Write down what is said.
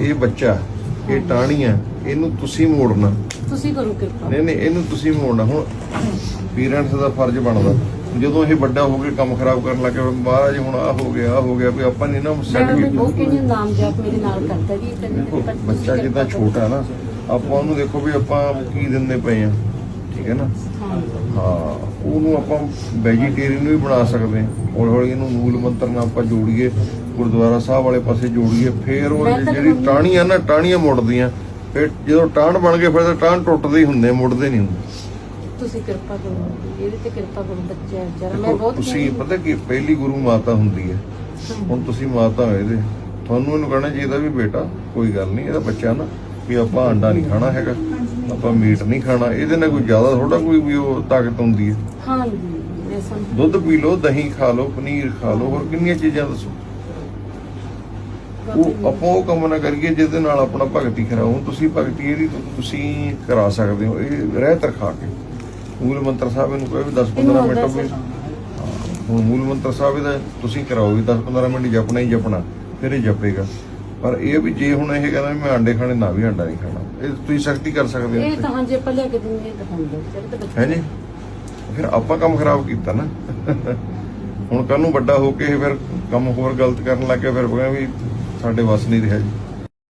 ਇਹ ਬੱਚਾ ਇਹ ਟਾਹਣੀ ਆ ਇਹਨੂੰ ਤੁਸੀਂ ਮੋੜਨਾ। ਤੁਸੀਂ ਕਰੋ ਕਿਰਪਾ। ਨਹੀਂ ਨਹੀਂ ਇਹਨੂੰ ਤੁਸੀਂ ਮੋੜਨਾ। ਹੁਣ ਪੇਰੈਂਟਸ ਦਾ ਫਰਜ਼ ਬਣਦਾ। ਜਦੋਂ ਇਹ ਵੱਡਾ ਹੋ ਕੇ ਕੰਮ ਖਰਾਬ ਕਰਨ ਲੱਗੇ ਮਹਾਰਾਜ ਹੁਣ ਆ ਹੋ ਗਿਆ ਆ ਹੋ ਗਿਆ ਵੀ ਆਪਾਂ ਨਾ ਮੈਂ ਸੈੱਟ ਬਹੁਤ ਵੀ ਕਹਿੰਦੀ ਨਾਮ ਜਪ ਮੇਰੇ ਨਾਲ ਕਰਦਾ ਤੇ ਦੇਖੋ ਬੱਚਾ ਜਿੱਦਾਂ ਛੋਟਾ ਨਾ ਆਪਾਂ ਉਹਨੂੰ ਦੇਖੋ ਵੀ ਆਪਾਂ ਕੀ ਦਿੰਦੇ ਪਏ ਆ ਠੀਕ ਹੈ ਨਾ? ਹਾਂ। ਹਾਂ ਉਹਨੂੰ ਆਪਾਂ ਵੈਜੀਟੇਰੀਅਨ ਵੀ ਬਣਾ ਸਕਦੇ ਹਾਂ। ਹੌਲੀ ਹੌਲੀ ਇਹਨੂੰ ਮੂਲ ਮੰਤਰ ਨਾਲ ਆਪਾਂ ਜੋੜੀਏ। ਗੁਰਦੁਆਰਾ ਸਾਹਿਬ ਵਾਲੇ ਪਾਸੇ ਜੋੜੀਏ ਫਿਰ ਉਹ ਜਿਹੜੀ ਟਾਹਣੀਆਂ ਨਾ ਟਾਹਣੀਆਂ ਮੁੜਦੀਆਂ। ਫਿਰ ਜਦੋਂ ਟਾਹਣ ਬਣ ਗਏ ਫਿਰ ਤਾਂ ਟਾਹਣ ਟੁੱਟਦੇ ਹੀ ਹੁੰਦੇ ਮੁੜਦੇ ਨਹੀਂ ਹੁੰਦੇ। ਤੁਸੀਂ ਕਿਰਪਾ ਕਰੋ ਇਹਦੇ ਤੇ ਕਿਰਪਾ ਕਰੋ ਬੱਚਾ ਜਰਾ ਮੈਂ ਬਹੁਤ ਤੁਸੀਂ ਪਤਾ ਕੀ ਪਹਿਲੀ ਗੁਰੂ ਮਾਤਾ ਹੁੰਦੀ ਹੈ। ਹੁਣ ਤੁਸੀਂ ਮਾਤਾ ਹੋ ਇਹਦੇ। ਤੁਹਾਨੂੰ ਇਹਨੂੰ ਕਹਿਣਾ ਚਾਹੀਦਾ ਵੀ ਬੇਟਾ ਕੋਈ ਗੱਲ ਨਹੀਂ ਇਹਦਾ ਬੱਚਾ ਨਾ ਵੀ ਆਪਾਂ ਅੰਡਾ ਨਹੀਂ ਖਾਣਾ ਹੈਗਾ ਆਪਾਂ ਮੀਟ ਨਹੀਂ ਖਾਣਾ। ਇਹਦੇ ਨਾਲ ਕੋਈ ਜ਼ਿਆਦਾ ਥੋੜਾ ਕੋਈ ਵੀ ਉਹ ਤਾਕਤ ਹੁੰਦੀ ਹੈ। ਹਾਂ ਜੀ ਮੈਂ ਸਮਝ। ਦੁੱਧ ਪੀ ਲਓ ਦਹੀਂ ਖਾ ਲਓ ਪਨੀਰ ਖਾ ਲਓ ਹੋਰ ਕਿੰਨੀਆਂ ਚੀਜ਼ਾਂ ਦੱਸੋ। ਉਹ ਆਪਾਂ ਉਹ ਕੰਮ ਨਾ ਕਰੀਏ ਜਿਹਦੇ ਨਾਲ ਆਪਣਾ ਭਗਤੀ ਹੁਣ ਤੁਸੀਂ ਭਗਤੀ ਇਹਦੀ ਤੁ- ਤੁਸੀਂ ਕਰਾ ਸਕਦੇ ਹੋ। ਇਹ ਰਹਿ ਤਰਖਾ ਕੇ। ਮੂਲ ਮੰਤਰ ਸਾਹਿਬ ਇਹਨੂੰ ਕਹੇ ਵੀ 10 15 ਇਹਨੂੰ ਮਿੰਟ ਵੀ ਹੁਣ ਮੂਲ ਮੰਤਰ ਸਾਹਿਬ ਇਹਦਾ ਤੁਸੀਂ ਕਰਾਓ ਵੀ 10 15 ਮਿੰਟ ਜਪਣਾ ਹੀ ਜਪਣਾ ਫਿਰ ਇਹ ਜਪੇਗਾ। ਪਰ ਇਹ ਵੀ ਜੇ ਹੁਣ ਇਹ ਕਹਿੰਦਾ ਮੈਂ ਅੰਡੇ ਖਾਣੇ ਨਾ ਵੀ ਅੰਡਾ ਨਹੀਂ ਖਾਣਾ। ਇਹ ਤੁਸੀਂ ਸਖਤੀ ਕਰ ਸਕਦੇ ਇਹ ਹੋ ਤਾਂ ਹਾਂ ਜੇ ਆਪਾਂ ਲੈ ਕੇ ਦਿੰਦੇ ਤਾਂ ਤਾਂ ਬੱਚਾ ਹੈ ਜੀ ਫਿਰ ਆਪਾਂ ਕੰਮ ਖਰਾਬ ਕੀਤਾ ਨਾ। ਹੁਣ ਕੱਲ ਨੂੰ ਵੱਡਾ ਹੋ ਕੇ ਇਹ ਫਿਰ ਕੰਮ ਹੋਰ ਗਲਤ ਕਰਨ ਲੱਗ ਗਿਆ ਫਿਰ ਕਹਿੰਦਾ ਵੀ ਸਾਡੇ ਵੱਸ ਨਹੀਂ ਰਿਹਾ ਜੀ।